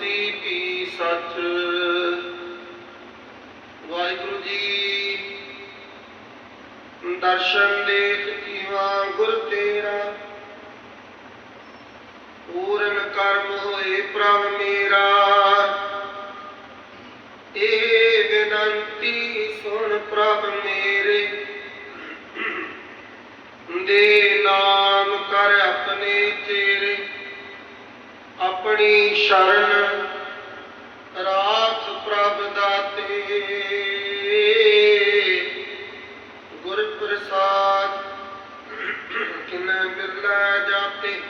ਨਾਨਕ ਹੋਸੀ ਸੱਚ ਵਾਹਿਗੁਰੂ ਜੀ, ਦਰਸ਼ਨ ਦੇਖ ਕੀਵਾ ਗੁਰ ਤੇਰਾ। ਪੂਰਨ ਕਰਮ ਹੋਏ ਪ੍ਰਭ ਮੇਰਾ। ਇਹ ਬੇਨੰਤੀ ਸੁਣ ਪ੍ਰਭ ਮੇਰੇ। ਦੇ ਨਾਮ ਕਰ ਆਪਣੇ ਤੇਰੇ ਆਪਣੀ ਸ਼ਰਨ ਰਾਖ ਪ੍ਰਭ ਦਾਤੇ। ਗੁਰ ਪ੍ਰਸਾਦ ਕਿਨ ਬਿਰਲਾ ਜਾਤੇ।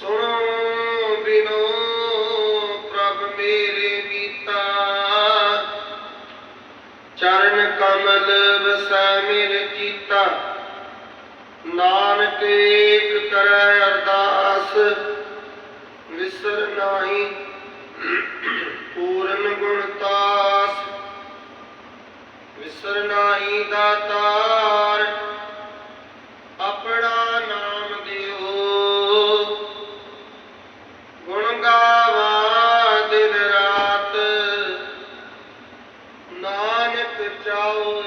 ਸੁਣੋ ਬਿਨੋ ਪ੍ਰਭ ਮੇਰੇ ਮੀਤਾ ਚਰਨ ਕਮਲ ਵਸੈ ਮੇਰੇ ਚੀਤਾ। ਨਾਨਕ ਏਕ ਕਰੈ ਅਰਦਾਸ। ਵਿਸਰ ਨਾਹੀ, ਪੂਰਨ ਗੁਣਤਾਸ ਵਿਸਰ ਨਾਹੀ ਦਾਤਾਰ ਆਪਣਾ ਨਾਮ ਦਿਓ। ਗੁਣ ਗਾਵਾ ਦਿਨ ਰਾਤ, ਨਾਨਕ ਚਾਉ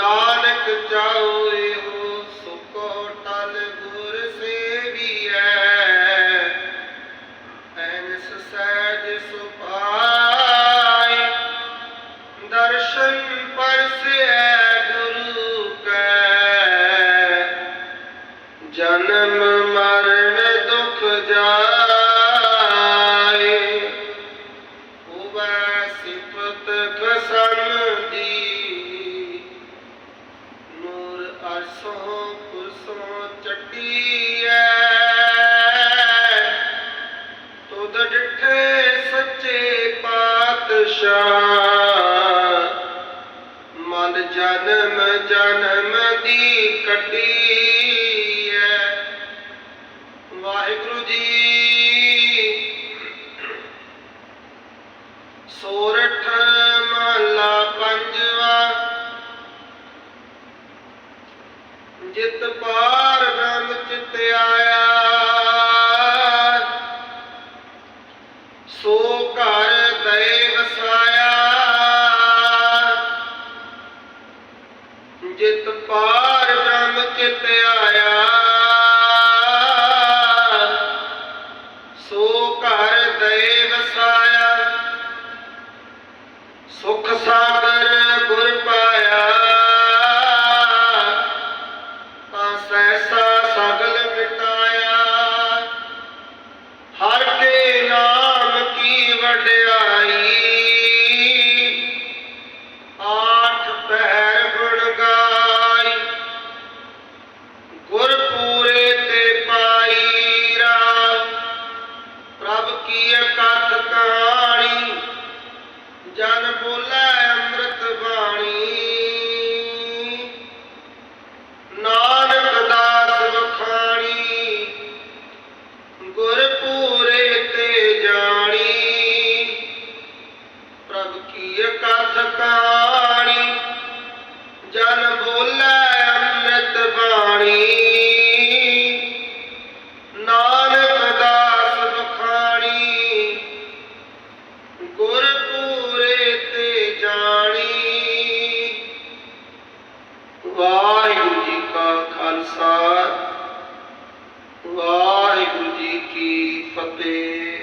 ਨਾਨਕ ਚਾਉ ਇਹੋ ਸੁਕੋ ਟਲ ਗੁਰ ਸੇਵੀਐ। ਐਨਸ ਸਹਿਜ ਸੁਭਾਈ ਦਰਸ਼ਨ ਪਰਸੈ ਗੁਰੂ ਕੈ। ਜਨਮ ਮਰਨ ਦੁਖ ਜਾਏ ਪਾਤਸ਼ਾਹ ਮਨ ਜਨਮ ਜਨਮ ਦੀ ਕੱਟੀ ਐ। ਵਾਹਿਗੁਰੂ ਜੀ, ਸੋਰਠ ਮਹਲਾ ਪੰਜਵਾ। ਜਿਤ ਪਾਰ ਬ੍ਰਹਮ ਚਿਤ ਆਇਆ ਜਿਤ ਪਾਰ ਬ੍ਰਹਮ ਚਿਤ ਆਇਆ। ਅਬ ਕੀ ਕਥ ਕਹਾਣੀ ਜਨ ਬੋਲੇ ਅੰਮ੍ਰਿਤ ਬਾਣੀ। ਖਾਲਸਾ ਵਾਹਿਗੁਰੂ ਜੀ ਕੀ ਫਤਿਹ।